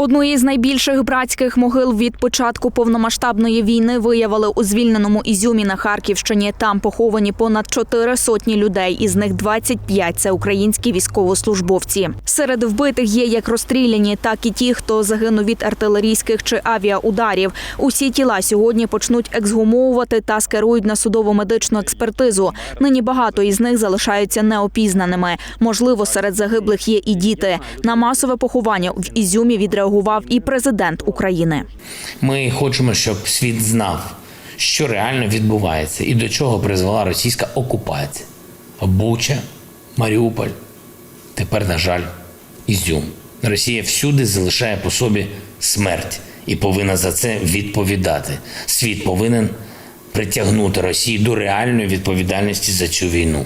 Одної з найбільших братських могил від початку повномасштабної війни виявили у звільненому Ізюмі на Харківщині. Там поховані понад чотири сотні людей, із них 25 – це українські військовослужбовці. Серед вбитих є як розстріляні, так і ті, хто загинув від артилерійських чи авіаударів. Усі тіла сьогодні почнуть ексгумовувати та скерують на судово-медичну експертизу. Нині багато із них залишаються неопізнаними. Можливо, серед загиблих є і діти. На масове поховання в Ізюмі відреагував і президент України. Ми хочемо, щоб світ знав, що реально відбувається і до чого призвела російська окупація. Буча, Маріуполь, тепер, на жаль, Ізюм. Росія всюди залишає по собі смерть і повинна за це відповідати. Світ повинен притягнути Росію до реальної відповідальності за цю війну.